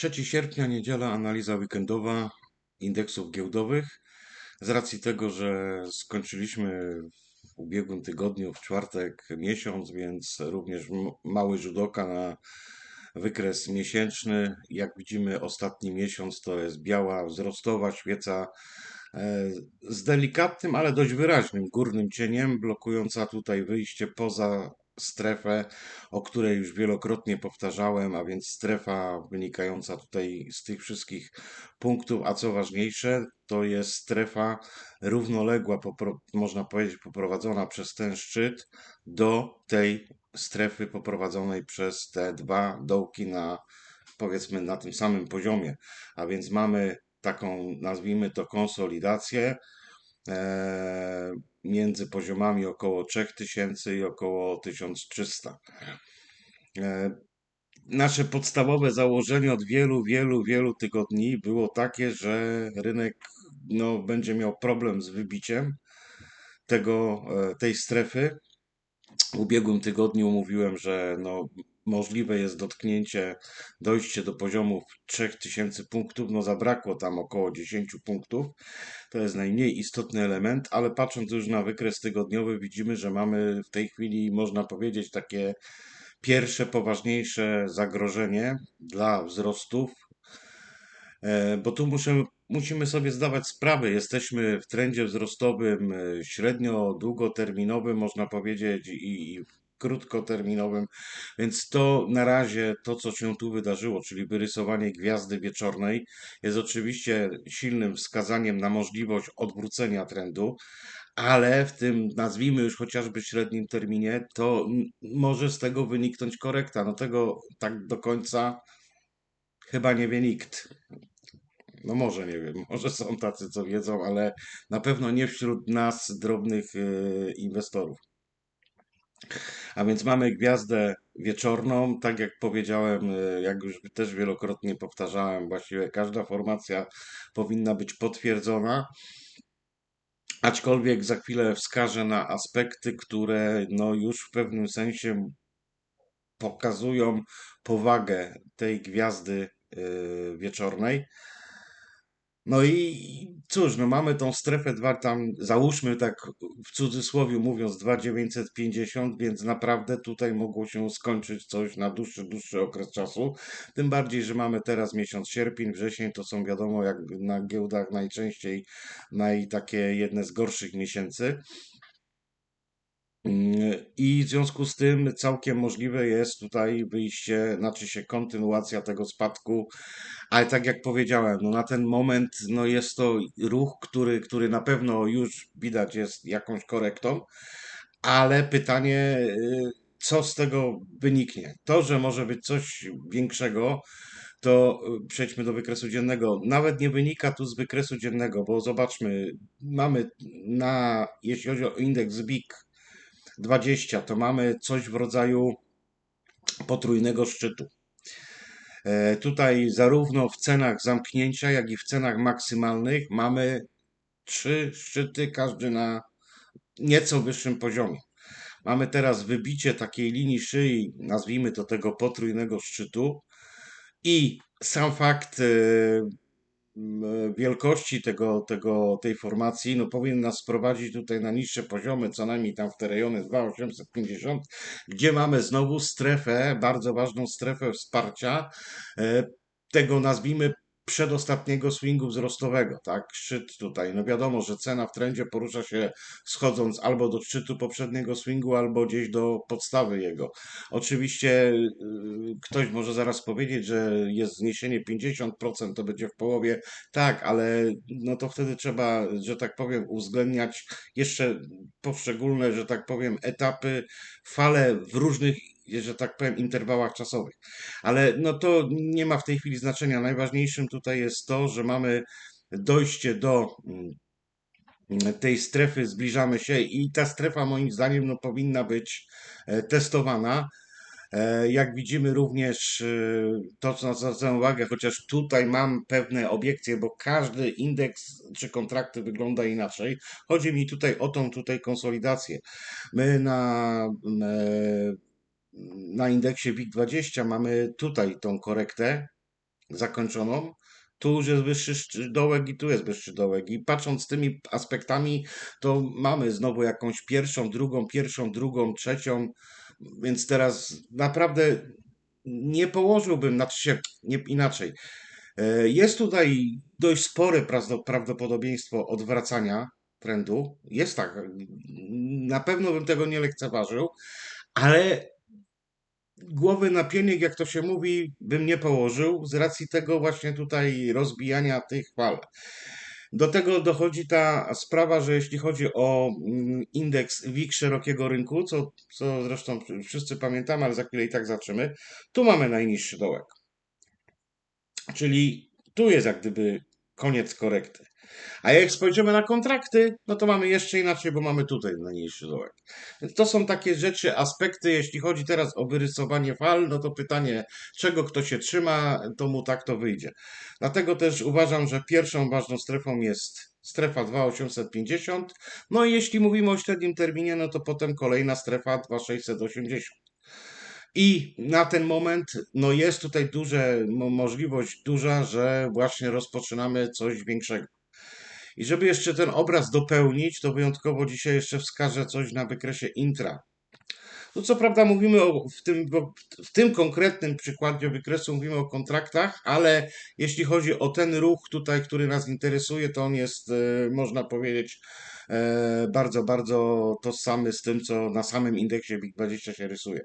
3 sierpnia, niedziela, analiza weekendowa indeksów giełdowych. Z racji tego, że skończyliśmy w ubiegłym tygodniu, w czwartek miesiąc, więc również mały rzut oka na wykres miesięczny. Jak widzimy, ostatni miesiąc to jest biała, wzrostowa świeca e, z delikatnym, ale dość wyraźnym górnym cieniem, blokująca tutaj wyjście poza strefę, o której już wielokrotnie powtarzałem, a więc strefa wynikająca tutaj z tych wszystkich punktów, a co ważniejsze, to jest strefa równoległa, można powiedzieć, poprowadzona przez ten szczyt do tej strefy poprowadzonej przez te dwa dołki na powiedzmy na tym samym poziomie. A więc mamy taką, nazwijmy to konsolidację między poziomami około 3000 i około 1300. E, nasze podstawowe założenie od wielu, wielu, wielu tygodni było takie, że rynek no, będzie miał problem z wybiciem tego, e, tej strefy. W ubiegłym tygodniu mówiłem, że no, możliwe jest dotknięcie, dojście do poziomów 3000 punktów. No zabrakło tam około 10 punktów. To jest najmniej istotny element, ale patrząc już na wykres tygodniowy, widzimy, że mamy w tej chwili, można powiedzieć, takie pierwsze poważniejsze zagrożenie dla wzrostów, e, bo tu muszę, musimy sobie zdawać sprawę, jesteśmy w trendzie wzrostowym e, średnio długoterminowym, można powiedzieć, i krótkoterminowym, więc to na razie to, co się tu wydarzyło, czyli wyrysowanie gwiazdy wieczornej, jest oczywiście silnym wskazaniem na możliwość odwrócenia trendu, ale w tym, nazwijmy już chociażby średnim terminie, to może z tego wyniknąć korekta. No tego tak do końca chyba nie wie nikt. No może nie wiem, może są tacy, co wiedzą, ale na pewno nie wśród nas, drobnych e, inwestorów. A więc mamy gwiazdę wieczorną, tak jak powiedziałem, e, jak już też wielokrotnie powtarzałem, właściwie każda formacja powinna być potwierdzona. Aczkolwiek za chwilę wskażę na aspekty, które no już w pewnym sensie pokazują powagę tej gwiazdy y, wieczornej. No i cóż, no mamy tą strefę 2, tam załóżmy tak w cudzysłowie mówiąc 2,950, więc naprawdę tutaj mogło się skończyć coś na dłuższy, dłuższy okres czasu. Tym bardziej, że mamy teraz miesiąc sierpień, wrzesień, to są wiadomo jak na giełdach najczęściej naj takie jedne z gorszych miesięcy. Mm, I w związku z tym całkiem możliwe jest tutaj wyjście, znaczy się kontynuacja tego spadku, ale tak jak powiedziałem, no na ten moment no jest to ruch, który, który na pewno już widać jest jakąś korektą, ale pytanie, y, co z tego wyniknie? To, że może być coś większego, to y, przejdźmy do wykresu dziennego. Nawet nie wynika tu z wykresu dziennego, bo zobaczmy, mamy na, jeśli chodzi o indeks WIG, 20, to mamy coś w rodzaju potrójnego szczytu. E, Tutaj zarówno w cenach zamknięcia, jak i w cenach maksymalnych mamy trzy szczyty, każdy na nieco wyższym poziomie. Mamy teraz wybicie takiej linii szyi, nazwijmy to tego potrójnego szczytu i sam fakt e, wielkości tego, tego, tej formacji no, powinien nas sprowadzić tutaj na niższe poziomy, co najmniej tam w te rejony 2850, gdzie mamy znowu strefę, bardzo ważną strefę wsparcia. E, tego nazwijmy przedostatniego swingu wzrostowego, tak? Szczyt tutaj. No wiadomo, że cena w trendzie porusza się schodząc albo do szczytu poprzedniego swingu, albo gdzieś do podstawy jego. Oczywiście y, ktoś może zaraz powiedzieć, że jest zniesienie 50%, to będzie w połowie. Tak, ale no to wtedy trzeba, że tak powiem, uwzględniać jeszcze poszczególne, że tak powiem, etapy, fale w różnych, że tak powiem, interwałach czasowych. Ale no to nie ma w tej chwili znaczenia. Najważniejszym tutaj jest to, że mamy dojście do mm, tej strefy, zbliżamy się i ta strefa moim zdaniem no, powinna być e, testowana. E, Jak widzimy również e, to, co zwracam uwagę, chociaż tutaj mam pewne obiekcje, bo każdy indeks czy kontrakty wygląda inaczej. Chodzi mi tutaj o tą tutaj konsolidację. My na, e, na indeksie WIG20 mamy tutaj tą korektę, zakończoną. Tu już jest wyższy dołek i tu jest wyższy dołek. I patrząc tymi aspektami, to mamy znowu jakąś pierwszą, drugą, pierwszą, drugą, trzecią. Więc teraz naprawdę nie położyłbym, znaczy się nie, inaczej. E, Jest tutaj dość spore prawdo- prawdopodobieństwo odwracania trendu. Jest tak. Na pewno bym tego nie lekceważył, ale głowy na pienik, jak to się mówi, bym nie położył z racji tego właśnie tutaj rozbijania tych fal. Do tego dochodzi ta sprawa, że jeśli chodzi o mm, indeks WIG szerokiego rynku, co, co zresztą wszyscy pamiętamy, ale za chwilę i tak zaczniemy, tu mamy najniższy dołek. Czyli tu jest jak gdyby koniec korekty. A jak spojrzymy na kontrakty, no to mamy jeszcze inaczej, bo mamy tutaj najniższy dołek. To są takie rzeczy, aspekty, jeśli chodzi teraz o wyrysowanie fal, no to pytanie, czego kto się trzyma, to mu tak to wyjdzie. Dlatego też uważam, że pierwszą ważną strefą jest strefa 2850. No i jeśli mówimy o średnim terminie, no to potem kolejna strefa 2680. I na ten moment no jest tutaj duże, mo- możliwość duża, że właśnie rozpoczynamy coś większego. I żeby jeszcze ten obraz dopełnić, to wyjątkowo dzisiaj jeszcze wskażę coś na wykresie intra. No co prawda mówimy o, w, tym, w tym konkretnym przykładzie wykresu mówimy o kontraktach, ale jeśli chodzi o ten ruch tutaj, który nas interesuje, to on jest, e, można powiedzieć, e, bardzo, bardzo tożsamy z tym, co na samym indeksie WIG20 się rysuje.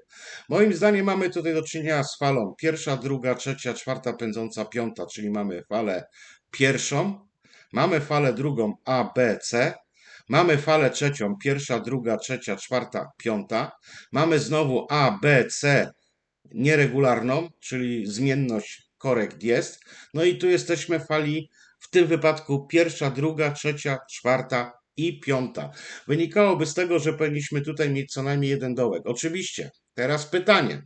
Moim zdaniem mamy tutaj do czynienia z falą pierwsza, druga, trzecia, czwarta, pędząca, piąta, czyli mamy falę pierwszą, mamy falę drugą A, B, C, mamy falę trzecią, pierwsza, druga, trzecia, czwarta, piąta, mamy znowu A, B, C nieregularną, czyli zmienność korekt jest, no i tu jesteśmy w fali w tym wypadku pierwsza, druga, trzecia, czwarta i piąta. Wynikałoby z tego, że powinniśmy tutaj mieć co najmniej jeden dołek. Oczywiście, teraz pytanie,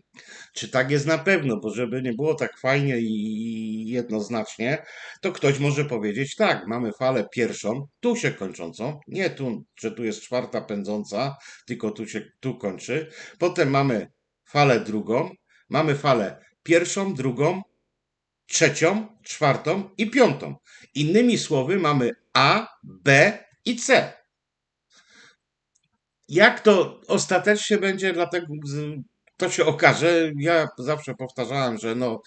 czy tak jest na pewno, bo żeby nie było tak fajnie i jednoznacznie, to ktoś może powiedzieć tak, mamy falę pierwszą, tu się kończącą, nie tu, że tu jest czwarta pędząca, tylko tu się tu kończy. Potem mamy falę drugą, mamy falę pierwszą, drugą, trzecią, czwartą i piątą. Innymi słowy, mamy A, B i C. Jak to ostatecznie będzie, dlatego to się okaże. Ja zawsze powtarzałem, że no,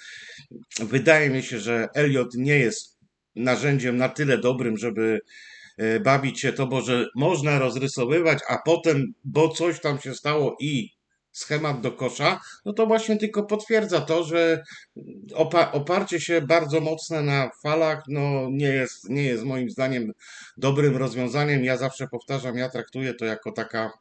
wydaje mi się, że Elliot nie jest narzędziem na tyle dobrym, żeby e, bawić się to, bo że można rozrysowywać, a potem, bo coś tam się stało i schemat do kosza, no to właśnie tylko potwierdza to, że opa- oparcie się bardzo mocne na falach, no nie jest, nie jest moim zdaniem dobrym rozwiązaniem. Ja zawsze powtarzam, ja traktuję to jako taka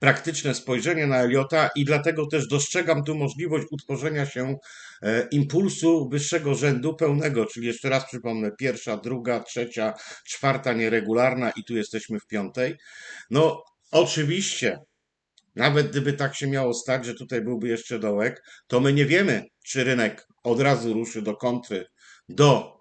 praktyczne spojrzenie na Eliota i dlatego też dostrzegam tu możliwość utworzenia się e, impulsu wyższego rzędu pełnego, czyli jeszcze raz przypomnę, pierwsza, druga, trzecia, czwarta nieregularna i tu jesteśmy w piątej. No oczywiście, nawet gdyby tak się miało stać, że tutaj byłby jeszcze dołek, to my nie wiemy, czy rynek od razu ruszy do kontry, do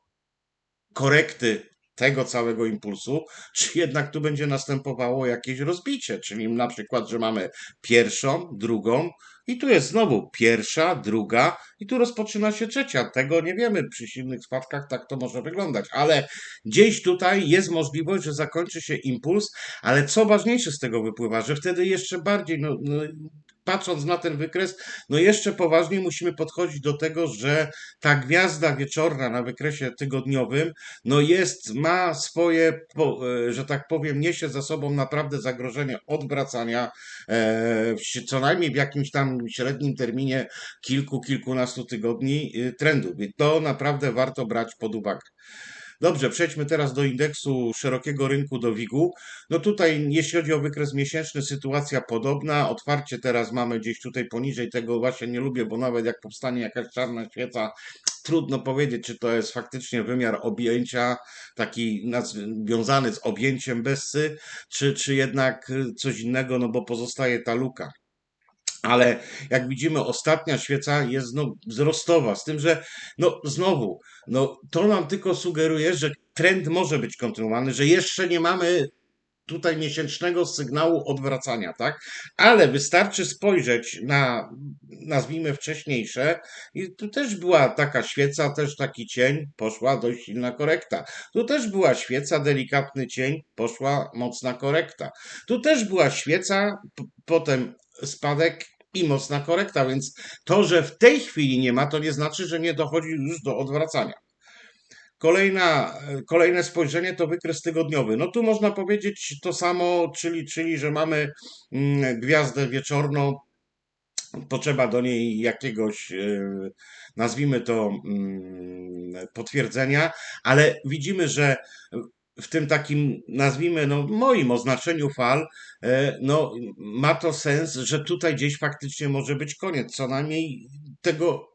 korekty tego całego impulsu, czy jednak tu będzie następowało jakieś rozbicie, czyli na przykład, że mamy pierwszą, drugą i tu jest znowu pierwsza, druga i tu rozpoczyna się trzecia. Tego nie wiemy przy silnych spadkach, tak to może wyglądać, ale gdzieś tutaj jest możliwość, że zakończy się impuls, ale co ważniejsze z tego wypływa, że wtedy jeszcze bardziej, no, no, patrząc na ten wykres, no jeszcze poważniej musimy podchodzić do tego, że ta gwiazda wieczorna na wykresie tygodniowym, no jest, ma swoje, e, że tak powiem, niesie za sobą naprawdę zagrożenie odwracania, e, co najmniej w jakimś tam średnim terminie kilku, kilkunastu tygodni y, trendu. I to naprawdę warto brać pod uwagę. Dobrze, przejdźmy teraz do indeksu szerokiego rynku do WIG-u. No tutaj, jeśli chodzi o wykres miesięczny, sytuacja podobna. Otwarcie teraz mamy gdzieś tutaj poniżej tego, właśnie nie lubię, bo nawet jak powstanie jakaś czarna świeca, trudno powiedzieć, czy to jest faktycznie wymiar objęcia, taki nazw- wiązany z objęciem Bessy, czy, czy jednak coś innego, no bo pozostaje ta luka. Ale jak widzimy, ostatnia świeca jest no, wzrostowa, z tym, że no znowu, no to nam tylko sugeruje, że trend może być kontynuowany, że jeszcze nie mamy tutaj miesięcznego sygnału odwracania, tak? Ale wystarczy spojrzeć na, nazwijmy wcześniejsze, i tu też była taka świeca, też taki cień, poszła dość silna korekta. Tu też była świeca, delikatny cień, poszła mocna korekta. Tu też była świeca, potem spadek i mocna korekta, więc to, że w tej chwili nie ma, to nie znaczy, że nie dochodzi już do odwracania. Kolejna, kolejne spojrzenie to wykres tygodniowy. No tu można powiedzieć to samo, czyli, czyli że mamy mm, gwiazdę wieczorną, potrzeba do niej jakiegoś, e, nazwijmy to, mm, potwierdzenia, ale widzimy, że w tym takim, nazwijmy, no, moim oznaczeniu fal, e, no, ma to sens, że tutaj gdzieś faktycznie może być koniec, co najmniej tego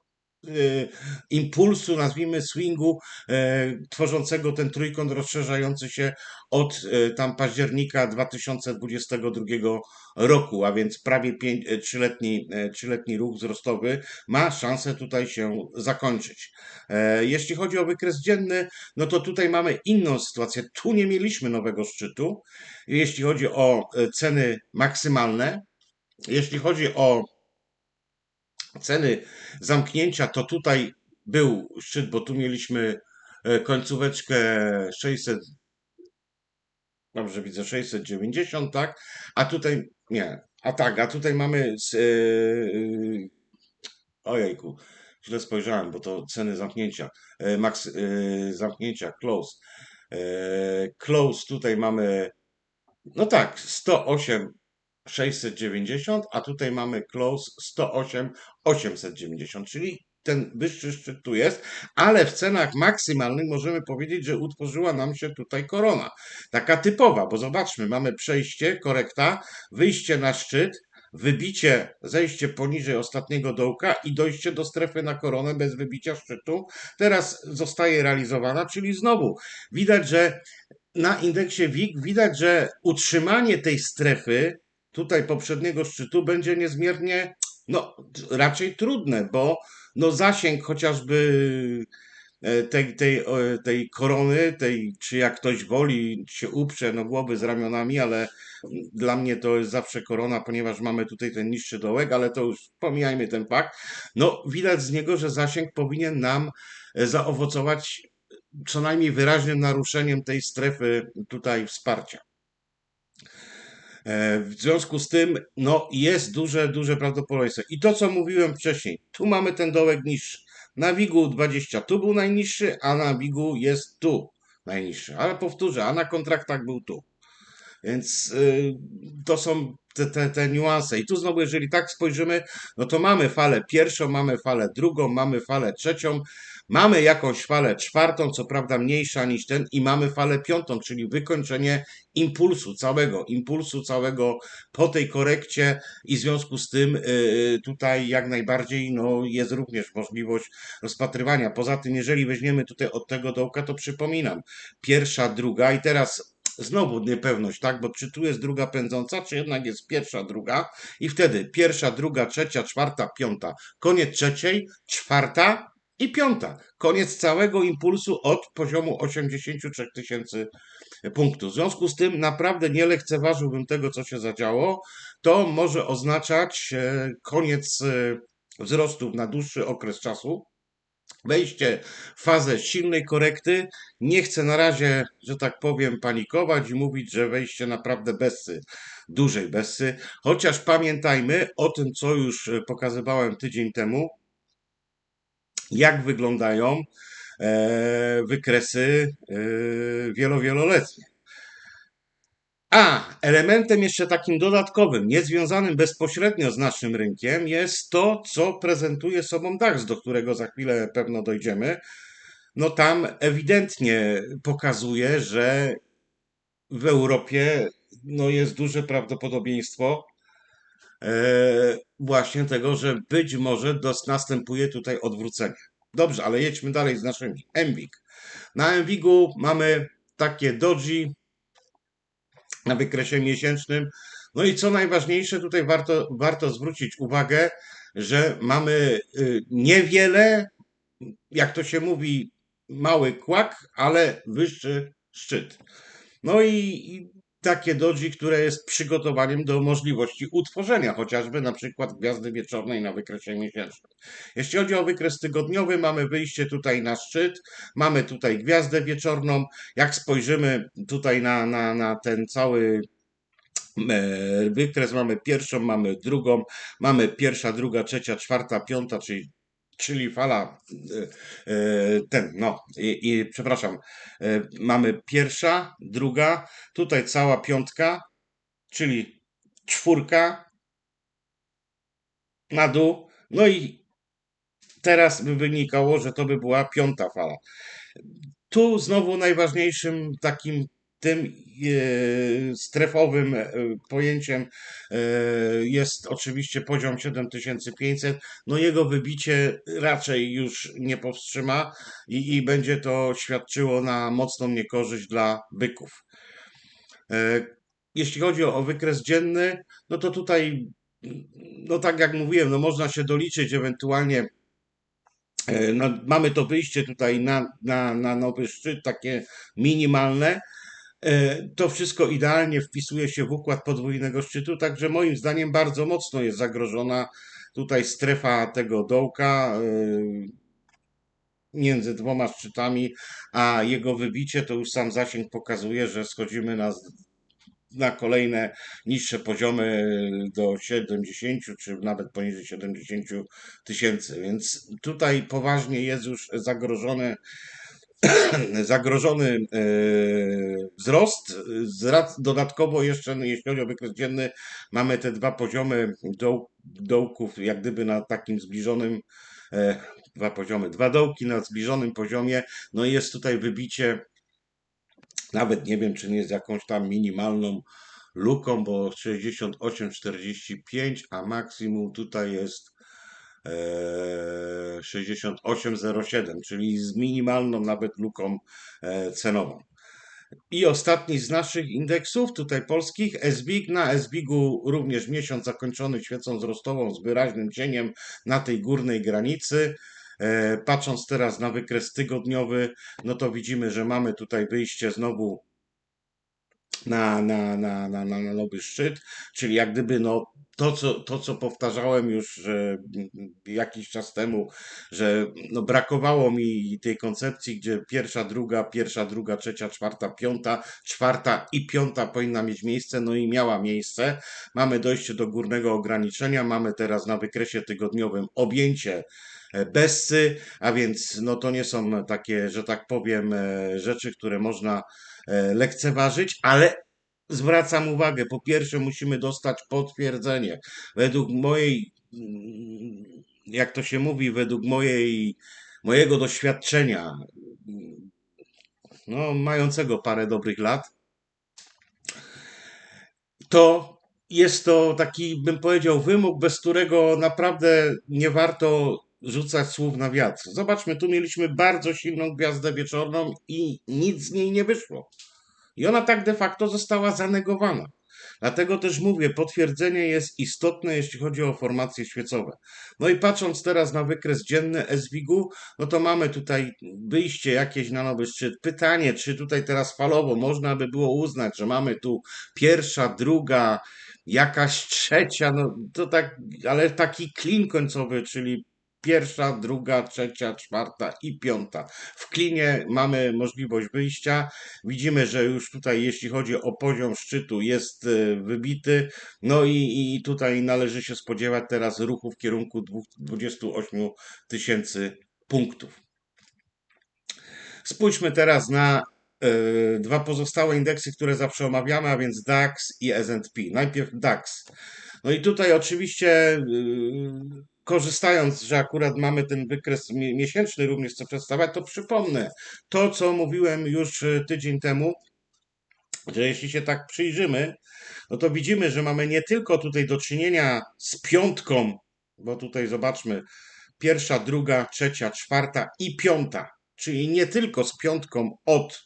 impulsu, nazwijmy swingu, e, tworzącego ten trójkąt rozszerzający się od e, tam października 2022 roku, a więc prawie e, trzyletni, trzyletni ruch wzrostowy ma szansę tutaj się zakończyć. Jeśli chodzi o wykres dzienny, no to tutaj mamy inną sytuację. Tu nie mieliśmy nowego szczytu. Jeśli chodzi o ceny maksymalne, jeśli chodzi o ceny zamknięcia, to tutaj był szczyt, bo tu mieliśmy e, końcóweczkę 600, dobrze widzę, 690, tak? A tutaj, nie, a tak, a tutaj mamy, yy, ojejku, źle spojrzałem, bo to ceny zamknięcia, max, zamknięcia, close. Close tutaj mamy, no tak, 108 690, a tutaj mamy close 108 890, czyli ten wyższy szczyt tu jest, ale w cenach maksymalnych możemy powiedzieć, że utworzyła nam się tutaj korona. Taka typowa, bo zobaczmy, mamy przejście, korekta, wyjście na szczyt, wybicie, zejście poniżej ostatniego dołka i dojście do strefy na koronę bez wybicia szczytu. Teraz zostaje realizowana, czyli znowu widać, że na indeksie WIG widać, że utrzymanie tej strefy tutaj poprzedniego szczytu będzie niezmiernie, no raczej trudne, bo no zasięg chociażby e, tej, tej, tej korony, tej, czy jak ktoś woli się uprze, no głowy z ramionami, ale dla mnie to jest zawsze korona, ponieważ mamy tutaj ten niższy dołek, ale to już pomijajmy ten fakt. No widać z niego, że zasięg powinien nam e, zaowocować co najmniej wyraźnym naruszeniem tej strefy tutaj wsparcia. E, w związku z tym, no, jest duże, duże prawdopodobieństwo. I to, co mówiłem wcześniej, tu mamy ten dołek niższy. Na WIG-u 20 tu był najniższy, a na WIG-u jest tu najniższy. Ale powtórzę, a na kontraktach był tu. Więc yy, to są te, te, te niuanse. I tu znowu, jeżeli tak spojrzymy, no to mamy falę pierwszą, mamy falę drugą, mamy falę trzecią, mamy jakąś falę czwartą, co prawda mniejsza niż ten, i mamy falę piątą, czyli wykończenie impulsu całego, impulsu całego po tej korekcie i w związku z tym yy, tutaj jak najbardziej no, jest również możliwość rozpatrywania. Poza tym, jeżeli weźmiemy tutaj od tego dołka, to przypominam, pierwsza, druga i teraz Znowu niepewność, tak? Bo czy tu jest druga pędząca, czy jednak jest pierwsza, druga? I wtedy pierwsza, druga, trzecia, czwarta, piąta. Koniec trzeciej, czwarta i piąta. Koniec całego impulsu od poziomu 83 tysięcy punktów. W związku z tym naprawdę nie lekceważyłbym tego, co się zadziało. To może oznaczać e, koniec e, wzrostów na dłuższy okres czasu wejście w fazę silnej korekty. Nie chcę na razie, że tak powiem, panikować i mówić, że wejście naprawdę bezsy, dużej bezsy. Chociaż pamiętajmy o tym, co już pokazywałem tydzień temu, jak wyglądają e, wykresy e, wielo-wieloletnie. A elementem jeszcze takim dodatkowym, niezwiązanym bezpośrednio z naszym rynkiem, jest to, co prezentuje sobą DAX, do którego za chwilę pewno dojdziemy. No tam ewidentnie pokazuje, że w Europie no, jest duże prawdopodobieństwo właśnie tego, że być może dos, następuje tutaj odwrócenie. Dobrze, ale jedźmy dalej z naszym MWIG. Na MWIG-u mamy takie doji, na wykresie miesięcznym. No i co najważniejsze, tutaj warto, warto zwrócić uwagę, że mamy y, niewiele, jak to się mówi, mały kłak, ale wyższy szczyt. No i takie doji, które jest przygotowaniem do możliwości utworzenia chociażby na przykład gwiazdy wieczornej na wykresie miesięcznym. Jeśli chodzi o wykres tygodniowy, mamy wyjście tutaj na szczyt, mamy tutaj gwiazdę wieczorną. Jak spojrzymy tutaj na, na, na ten cały e, wykres, mamy pierwszą, mamy drugą, mamy pierwsza, druga, trzecia, czwarta, piąta, czyli czyli fala e, e, ten, no i, i przepraszam, e, mamy pierwsza, druga, tutaj cała piątka, czyli czwórka na dół, no i teraz by wynikało, że to by była piąta fala. Tu znowu najważniejszym takim tym e, strefowym e, pojęciem e, jest oczywiście poziom 7500. No jego wybicie raczej już nie powstrzyma i, i będzie to świadczyło na mocną niekorzyść dla byków. Jeśli chodzi o wykres dzienny, no to tutaj, no tak jak mówiłem, no można się doliczyć ewentualnie no, mamy to wyjście tutaj na, na, na nowy szczyt, takie minimalne, to wszystko idealnie wpisuje się w układ podwójnego szczytu, także moim zdaniem bardzo mocno jest zagrożona tutaj strefa tego dołka e, między dwoma szczytami, a jego wybicie. To już sam zasięg pokazuje, że schodzimy na, na kolejne niższe poziomy do 70 czy nawet poniżej 70 tysięcy, więc tutaj poważnie jest już zagrożone zagrożony e, wzrost. Dodatkowo jeszcze, jeśli chodzi o wykres dzienny, mamy te dwa poziomy doł, dołków, jak gdyby na takim zbliżonym, e, dwa poziomy, dwa dołki na zbliżonym poziomie. No i jest tutaj wybicie, nawet nie wiem, czy nie jest jakąś tam minimalną luką, bo 68,45, a maksimum tutaj jest 6807, czyli z minimalną nawet luką e, cenową. I ostatni z naszych indeksów, tutaj polskich, SBIG. Na SBIGu również miesiąc zakończony świecą wzrostową z wyraźnym cieniem na tej górnej granicy. E, patrząc teraz na wykres tygodniowy, no to widzimy, że mamy tutaj wyjście znowu na, na, na, na, na nowy szczyt, czyli jak gdyby no, to, co, to, co powtarzałem już że jakiś czas temu, że no, brakowało mi tej koncepcji, gdzie pierwsza, druga, pierwsza, druga, trzecia, czwarta, piąta, czwarta i piąta powinna mieć miejsce, no i miała miejsce. Mamy dojście do górnego ograniczenia, mamy teraz na wykresie tygodniowym objęcie e, bezsy, a więc no to nie są takie, że tak powiem, e, rzeczy, które można e, lekceważyć, ale zwracam uwagę, po pierwsze musimy dostać potwierdzenie. Według mojej, jak to się mówi, według mojej, mojego doświadczenia, no, mającego parę dobrych lat, to jest to taki, bym powiedział, wymóg, bez którego naprawdę nie warto rzucać słów na wiatr. Zobaczmy, tu mieliśmy bardzo silną gwiazdę wieczorną i nic z niej nie wyszło. I ona tak de facto została zanegowana. Dlatego też mówię, potwierdzenie jest istotne, jeśli chodzi o formacje świecowe. No i patrząc teraz na wykres dzienny SWIG-u, no to mamy tutaj wyjście jakieś na nowy szczyt. Pytanie, czy tutaj teraz falowo można by było uznać, że mamy tu pierwsza, druga, jakaś trzecia, no to tak, ale taki klin końcowy, czyli pierwsza, druga, trzecia, czwarta i piąta. W klinie mamy możliwość wyjścia. Widzimy, że już tutaj, jeśli chodzi o poziom szczytu, jest e, wybity. No i, i tutaj należy się spodziewać teraz ruchu w kierunku 28 tysięcy punktów. Spójrzmy teraz na y, dwa pozostałe indeksy, które zawsze omawiamy, a więc DAX i S&P. Najpierw DAX. No i tutaj oczywiście y, korzystając, że akurat mamy ten wykres miesięczny również co przedstawiać, to przypomnę to, co mówiłem już e, tydzień temu, że jeśli się tak przyjrzymy, no to widzimy, że mamy nie tylko tutaj do czynienia z piątką, bo tutaj zobaczmy, pierwsza, druga, trzecia, czwarta i piąta, czyli nie tylko z piątką od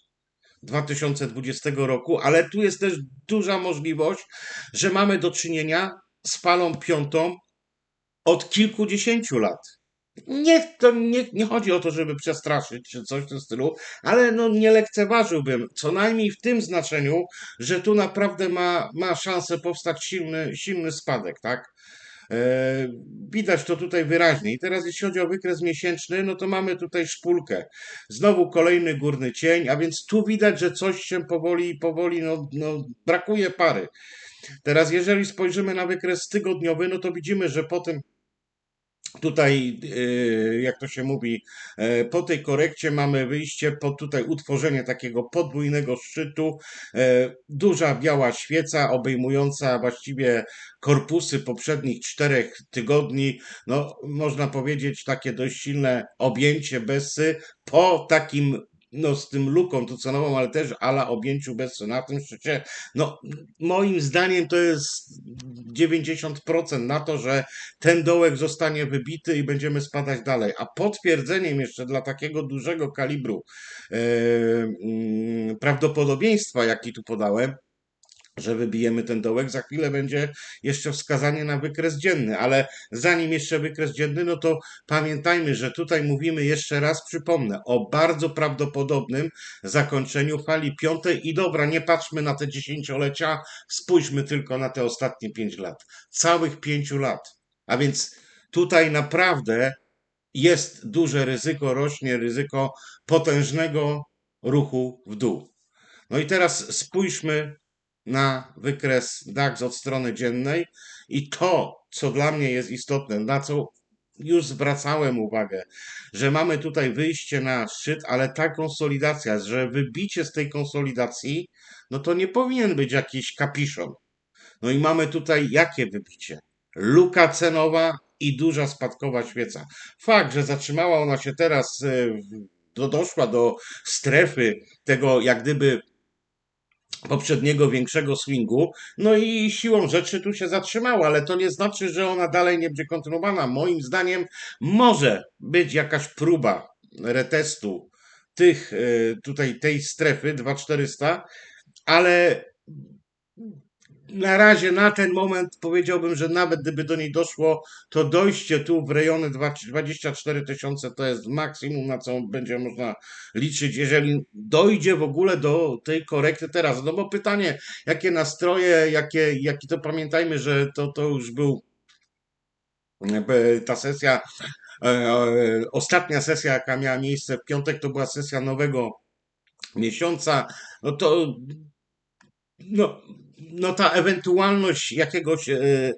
2020 roku, ale tu jest też duża możliwość, że mamy do czynienia z falą piątą od kilkudziesięciu lat. Nie, to nie, nie chodzi o to, żeby przestraszyć czy coś w tym stylu, ale no nie lekceważyłbym, co najmniej w tym znaczeniu, że tu naprawdę ma, ma szansę powstać silny, silny spadek, tak? E, widać to tutaj wyraźnie. I teraz jeśli chodzi o wykres miesięczny, no to mamy tutaj szpulkę. Znowu kolejny górny cień, a więc tu widać, że coś się powoli, powoli, no, no brakuje pary. Teraz jeżeli spojrzymy na wykres tygodniowy, no to widzimy, że po tym Tutaj, e, jak to się mówi, e, po tej korekcie mamy wyjście po tutaj utworzenie takiego podwójnego szczytu. E, duża biała świeca obejmująca właściwie korpusy poprzednich czterech tygodni. No, można powiedzieć, takie dość silne objęcie Bessy po takim no, z tym luką tu cenową, ale też ala objęciu bez na tym szczycie, no moim zdaniem to jest 90% na to, że ten dołek zostanie wybity i będziemy spadać dalej. A potwierdzeniem jeszcze dla takiego dużego kalibru yy, yy, prawdopodobieństwa, jaki tu podałem, że wybijemy ten dołek. Za chwilę będzie jeszcze wskazanie na wykres dzienny, ale zanim jeszcze wykres dzienny, no to pamiętajmy, że tutaj mówimy jeszcze raz, przypomnę, o bardzo prawdopodobnym zakończeniu fali piątej i dobra, nie patrzmy na te dziesięciolecia, spójrzmy tylko na te ostatnie pięć lat. Całych pięciu lat. A więc tutaj naprawdę jest duże ryzyko, rośnie ryzyko potężnego ruchu w dół. No i teraz spójrzmy na wykres DAX od strony dziennej i to, co dla mnie jest istotne, na co już zwracałem uwagę, że mamy tutaj wyjście na szczyt, ale ta konsolidacja, że wybicie z tej konsolidacji, no to nie powinien być jakiś kapiszon. No i mamy tutaj jakie wybicie? Luka cenowa i duża spadkowa świeca. Fakt, że zatrzymała ona się teraz, do, doszła do strefy tego jak gdyby poprzedniego większego swingu. No i siłą rzeczy tu się zatrzymała, ale to nie znaczy, że ona dalej nie będzie kontynuowana. Moim zdaniem może być jakaś próba retestu tych e, tutaj tej strefy 2400, ale na razie, na ten moment powiedziałbym, że nawet gdyby do niej doszło, to dojście tu w rejony 24 tysiące to jest maksimum, na co będzie można liczyć, jeżeli dojdzie w ogóle do tej korekty teraz. No bo pytanie, jakie nastroje, jakie, jakie to pamiętajmy, że to, to już był ta sesja, e, e, ostatnia sesja, jaka miała miejsce w piątek, to była sesja nowego miesiąca, no to no, no ta ewentualność jakiegoś e,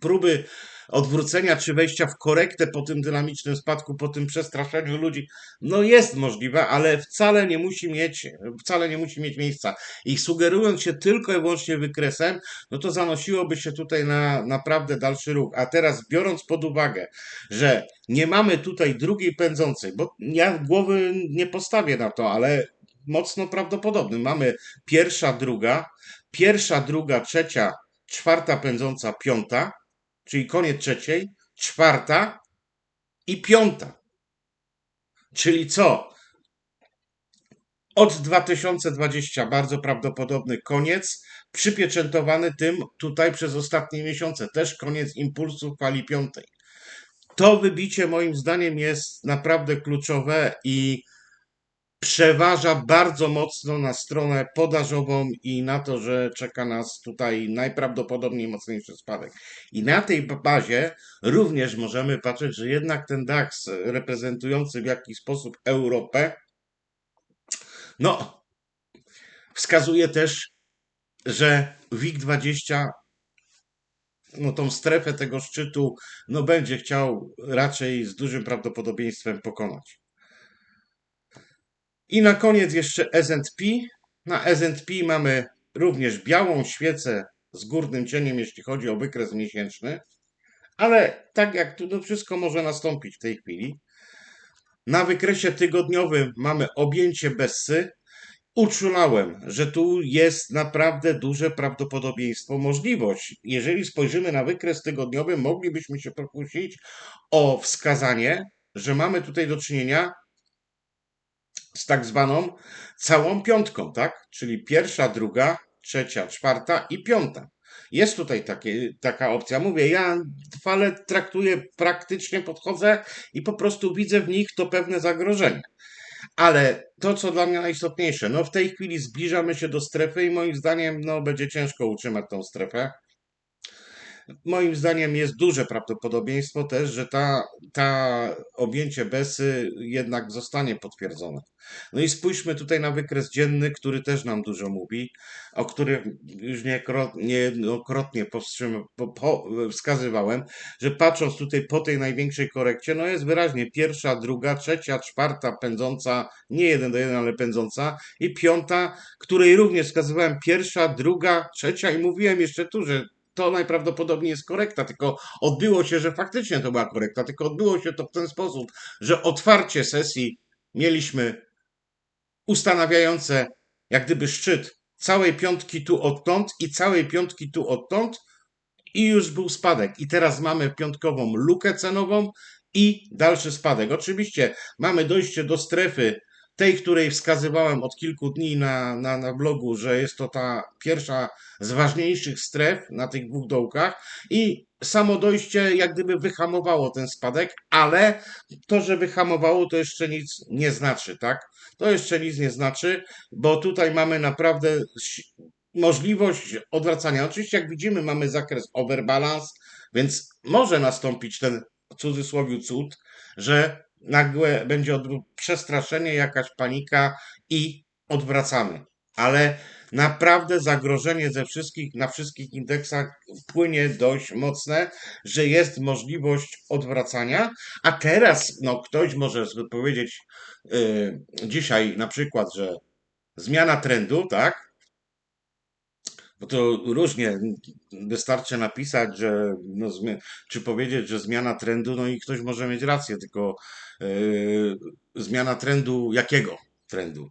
próby odwrócenia czy wejścia w korektę po tym dynamicznym spadku, po tym przestraszeniu ludzi, no jest możliwe, ale wcale nie musi mieć, wcale nie musi mieć miejsca. I sugerując się tylko i wyłącznie wykresem, no to zanosiłoby się tutaj na naprawdę dalszy ruch. A teraz biorąc pod uwagę, że nie mamy tutaj drugiej pędzącej, bo ja głowy nie postawię na to, ale mocno prawdopodobny. Mamy pierwsza, druga, pierwsza, druga, trzecia, czwarta pędząca, piąta, czyli koniec trzeciej, czwarta i piąta. Czyli co? Od 2020 bardzo prawdopodobny koniec, przypieczętowany tym tutaj przez ostatnie miesiące. Też koniec impulsu fali piątej. To wybicie moim zdaniem jest naprawdę kluczowe i przeważa bardzo mocno na stronę podażową i na to, że czeka nas tutaj najprawdopodobniej mocniejszy spadek. I na tej bazie również możemy patrzeć, że jednak ten DAX reprezentujący w jakiś sposób Europę, no, wskazuje też, że WIG20 no tą strefę tego szczytu no będzie chciał raczej z dużym prawdopodobieństwem pokonać. I na koniec jeszcze S&P. Na S&P mamy również białą świecę z górnym cieniem, jeśli chodzi o wykres miesięczny, ale tak jak tu to wszystko może nastąpić w tej chwili. Na wykresie tygodniowym mamy objęcie Bessy. Uczulałem, że tu jest naprawdę duże prawdopodobieństwo, możliwość. Jeżeli spojrzymy na wykres tygodniowy, moglibyśmy się pokusić o wskazanie, że mamy tutaj do czynienia z tak zwaną całą piątką, tak? Czyli pierwsza, druga, trzecia, czwarta i piąta. Jest tutaj takie, taka opcja. Mówię, ja fale traktuję praktycznie, podchodzę i po prostu widzę w nich to pewne zagrożenie. Ale to, co dla mnie najistotniejsze, no w tej chwili zbliżamy się do strefy i moim zdaniem no, będzie ciężko utrzymać tą strefę. Moim zdaniem jest duże prawdopodobieństwo też, że ta, ta objęcie BESY jednak zostanie potwierdzone. No i spójrzmy tutaj na wykres dzienny, który też nam dużo mówi, o którym już niejednokrotnie powstrzym, po, po, wskazywałem, że patrząc tutaj po tej największej korekcie, no jest wyraźnie pierwsza, druga, trzecia, czwarta pędząca, nie jeden do jeden, ale pędząca i piąta, której również wskazywałem pierwsza, druga, trzecia i mówiłem jeszcze tu, że to najprawdopodobniej jest korekta, tylko odbyło się, że faktycznie to była korekta, tylko odbyło się to w ten sposób, że otwarcie sesji mieliśmy ustanawiające jak gdyby szczyt całej piątki tu odtąd i całej piątki tu odtąd i już był spadek. I teraz mamy piątkową lukę cenową i dalszy spadek. Oczywiście mamy dojście do strefy tej, której wskazywałem od kilku dni na, na, na blogu, że jest to ta pierwsza z ważniejszych stref na tych dwóch dołkach i samo dojście jak gdyby wyhamowało ten spadek, ale to, że wyhamowało, to jeszcze nic nie znaczy, tak? To jeszcze nic nie znaczy, bo tutaj mamy naprawdę możliwość odwracania. Oczywiście, jak widzimy, mamy zakres overbalance, więc może nastąpić ten w cudzysłowie cud, że nagłe będzie przestraszenie, jakaś panika i odwracamy. Ale naprawdę zagrożenie ze wszystkich, na wszystkich indeksach płynie dość mocne, że jest możliwość odwracania, a teraz no, ktoś może powiedzieć yy, dzisiaj na przykład, że zmiana trendu, tak? Bo to różnie wystarczy napisać, że no, czy powiedzieć, że zmiana trendu, no i ktoś może mieć rację, tylko yy, zmiana trendu jakiego trendu?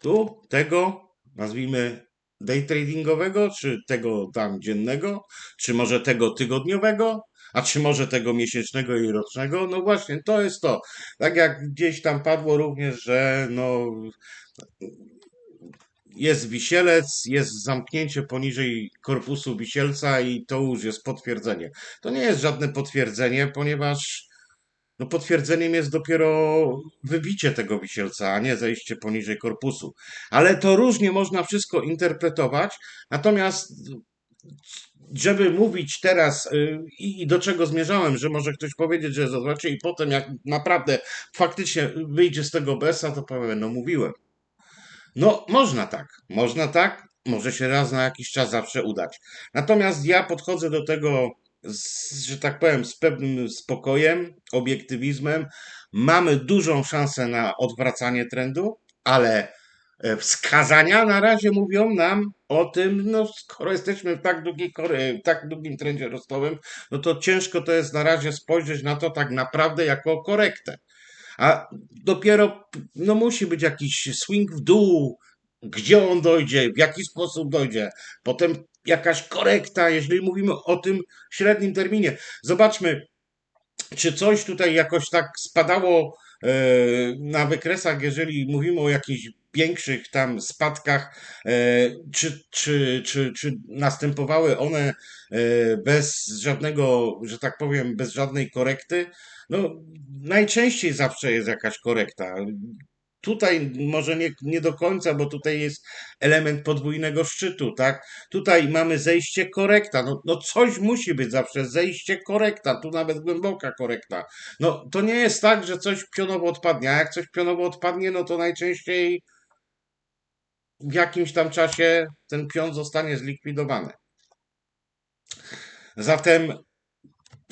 Tu, tego, nazwijmy day tradingowego, czy tego tam dziennego, czy może tego tygodniowego, a czy może tego miesięcznego i rocznego? No właśnie, to jest to. Tak jak gdzieś tam padło również, że no jest wisielec, jest zamknięcie poniżej korpusu wisielca i to już jest potwierdzenie. To nie jest żadne potwierdzenie, ponieważ no potwierdzeniem jest dopiero wybicie tego wisielca, a nie zejście poniżej korpusu. Ale to różnie można wszystko interpretować, natomiast żeby mówić teraz y, i do czego zmierzałem, że może ktoś powiedzieć, że zobaczy i potem jak naprawdę faktycznie wyjdzie z tego besa, to powiem, no mówiłem. No można tak, można tak, może się raz na jakiś czas zawsze udać. Natomiast ja podchodzę do tego z, że tak powiem, z pewnym spokojem, obiektywizmem. Mamy dużą szansę na odwracanie trendu, ale e, wskazania na razie mówią nam o tym, no skoro jesteśmy w tak, długi, w tak długim trendzie rostowym, no to ciężko to jest na razie spojrzeć na to tak naprawdę jako korektę. A dopiero no musi być jakiś swing w dół, gdzie on dojdzie, w jaki sposób dojdzie. Potem jakaś korekta, jeżeli mówimy o tym średnim terminie. Zobaczmy, czy coś tutaj jakoś tak spadało e, na wykresach, jeżeli mówimy o jakichś większych tam spadkach, e, czy, czy, czy, czy następowały one e, bez żadnego, że tak powiem, bez żadnej korekty? No, najczęściej zawsze jest jakaś korekta. Tutaj może nie, nie do końca, bo tutaj jest element podwójnego szczytu, tak? Tutaj mamy zejście korekta. No, no coś musi być zawsze, zejście korekta, tu nawet głęboka korekta. No to nie jest tak, że coś pionowo odpadnie, a jak coś pionowo odpadnie, no to najczęściej w jakimś tam czasie ten pion zostanie zlikwidowany. Zatem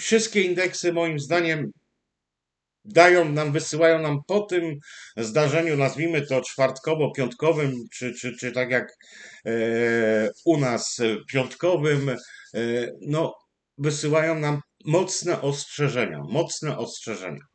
wszystkie indeksy moim zdaniem dają nam, wysyłają nam po tym zdarzeniu, nazwijmy to czwartkowo-piątkowym, czy, czy, czy tak jak e, u nas piątkowym, e, no wysyłają nam mocne ostrzeżenia, mocne ostrzeżenia.